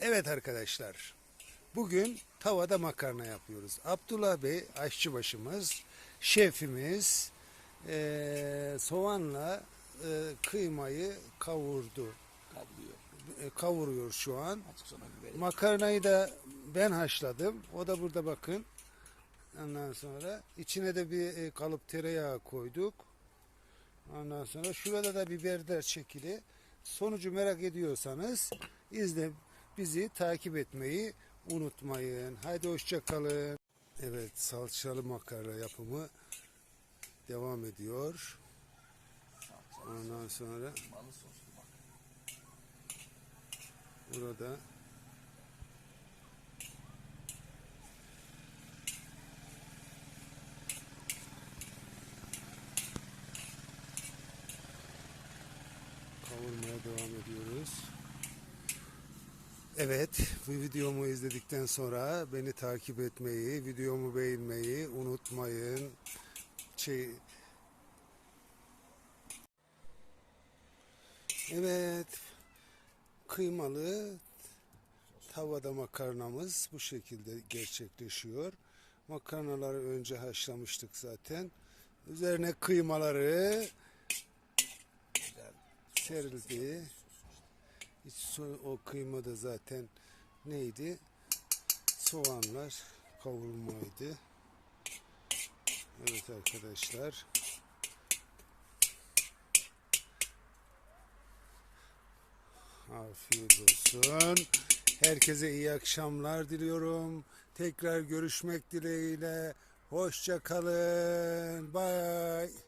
Evet arkadaşlar. Bugün tavada makarna yapıyoruz. Abdullah Bey aşçıbaşımız, şefimiz eee, soğanla eee, kıymayı kavurdu. kavruluyor. E, kavuruyor şu an. Makarnayı da ben haşladım. O da burada bakın. Ondan sonra içine de bir e, kalıp tereyağı koyduk. Ondan sonra şurada da biberler çekili. Sonucu merak ediyorsanız izle bizi takip etmeyi unutmayın. Haydi hoşça kalın. Evet salçalı makarna yapımı devam ediyor. Ondan sonra burada kavurmaya devam ediyoruz. Evet, bu videomu izledikten sonra beni takip etmeyi, videomu beğenmeyi unutmayın. Şey, evet, kıymalı tavada makarnamız bu şekilde gerçekleşiyor. Makarnaları önce haşlamıştık zaten. Üzerine kıymaları serildi. O kıyma da zaten neydi? Soğanlar kavurmaydı. Evet arkadaşlar. Afiyet olsun. Herkese iyi akşamlar diliyorum. Tekrar görüşmek dileğiyle. Hoşça kalın. Bye.